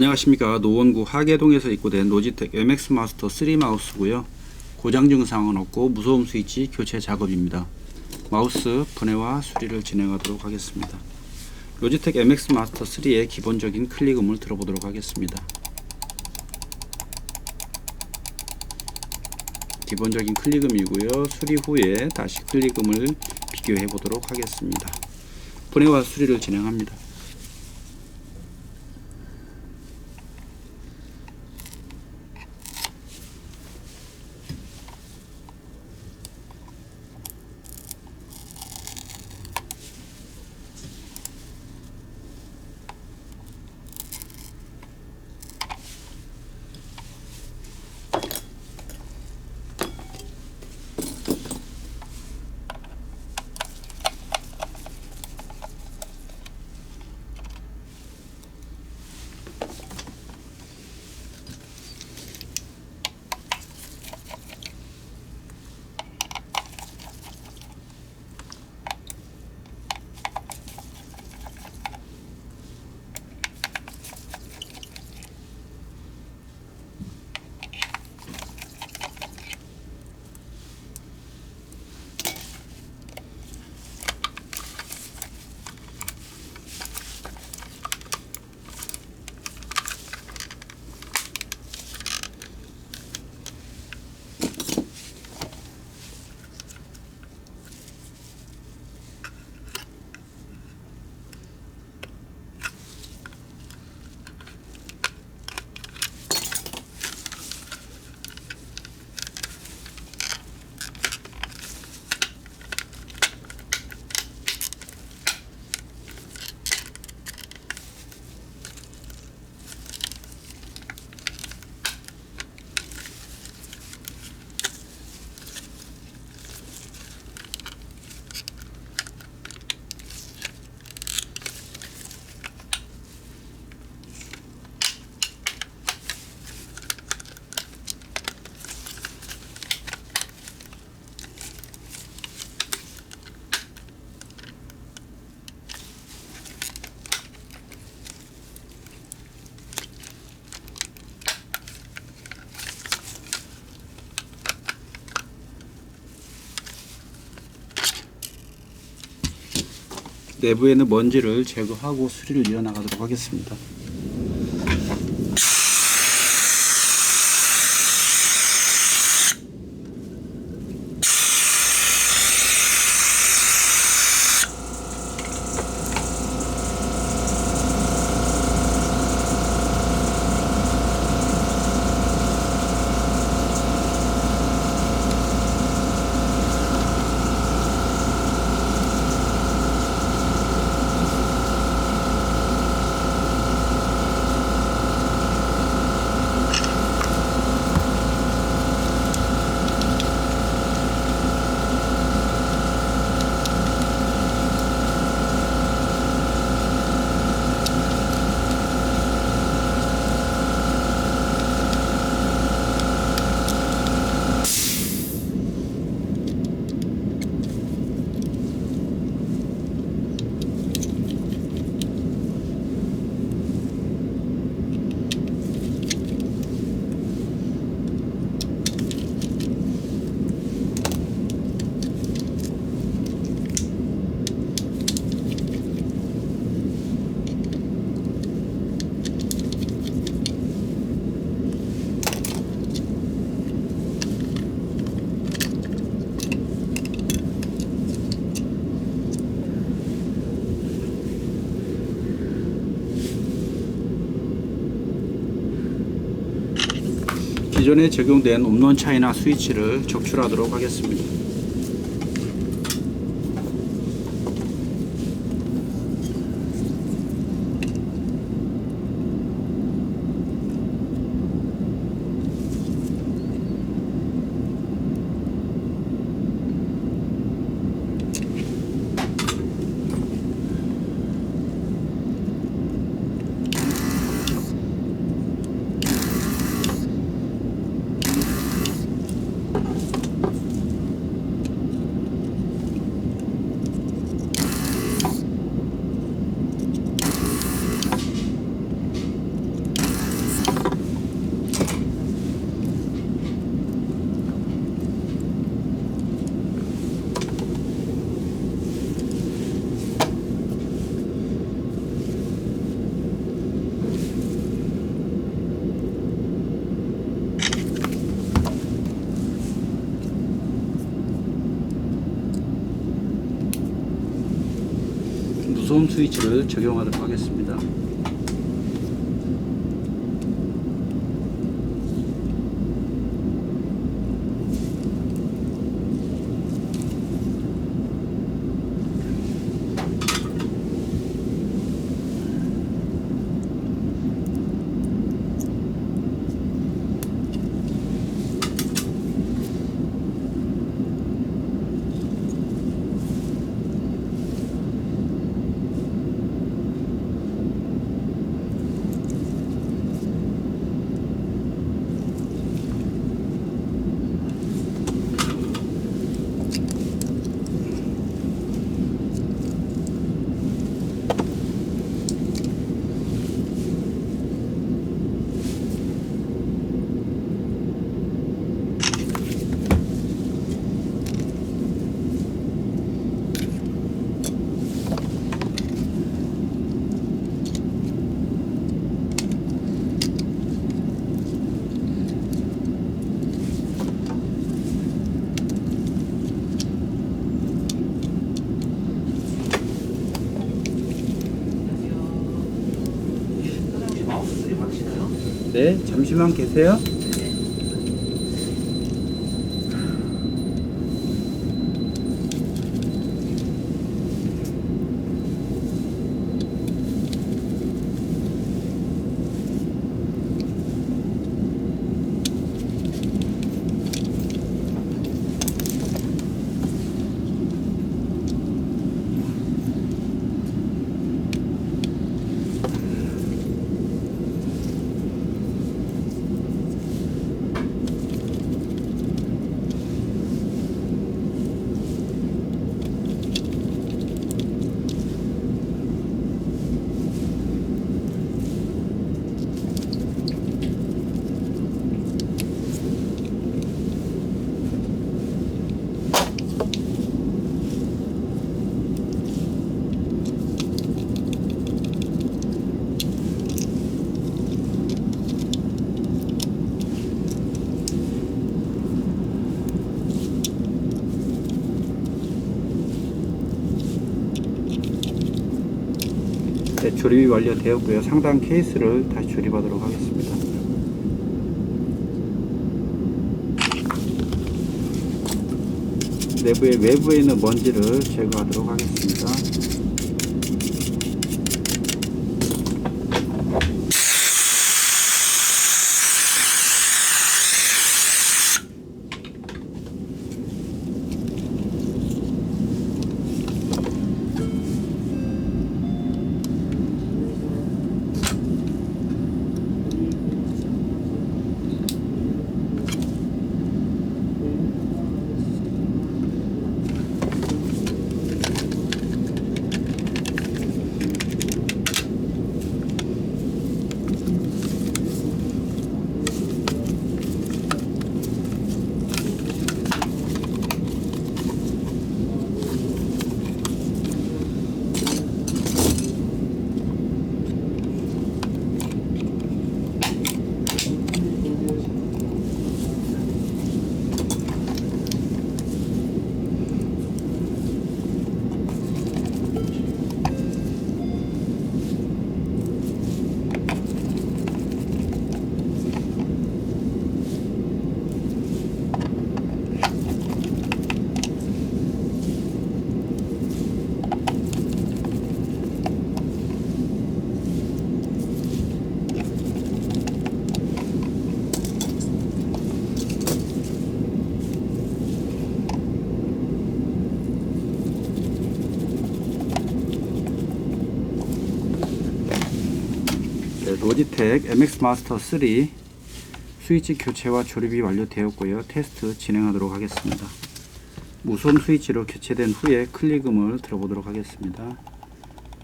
안녕하십니까. 노원구 하계동에서 입고된 로지텍 MX 마스터 3 마우스고요. 고장 증상은 없고 무소음 스위치 교체 작업입니다. 마우스 분해와 수리를 진행하도록 하겠습니다. 로지텍 MX 마스터 3의 기본적인 클릭음을 들어보도록 하겠습니다. 기본적인 클릭음이고요. 수리 후에 다시 클릭음을 비교해 보도록 하겠습니다. 분해와 수리를 진행합니다 내부에 있는 먼지를 제거하고 수리를 이어나가도록 하겠습니다. 기존에 적용된 옴론 차이나 스위치를 적출하도록 하겠습니다. 무소음 스위치를 적용하도록 하겠습니다. 네, 잠시만 계세요. 네, 조립이 완료되었고요. 상단 케이스를 다시 조립하도록 하겠습니다. 내부의 외부에 있는 먼지를 제거하도록 하겠습니다. 로지텍 MX 마스터 3 스위치 교체와 조립이 완료되었고요. 테스트 진행하도록 하겠습니다. 무소음 스위치로 교체된 후에 클릭음을 들어보도록 하겠습니다.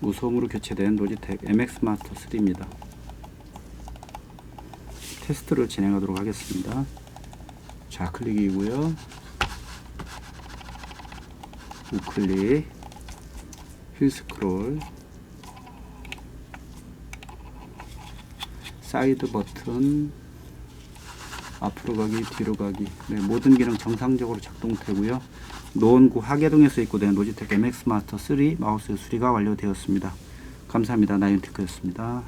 무소음으로 교체된 로지텍 MX 마스터 3입니다. 테스트를 진행하도록 하겠습니다. 좌클릭이고요. 우클릭, 휠 스크롤, 사이드 버튼 앞으로 가기 뒤로 가기 네, 모든 기능 정상적으로 작동되고요 노원구 하계동에서 입고된 로지텍 MX 마스터 3 마우스 수리가 완료되었습니다. 감사합니다. 나윤테크였습니다.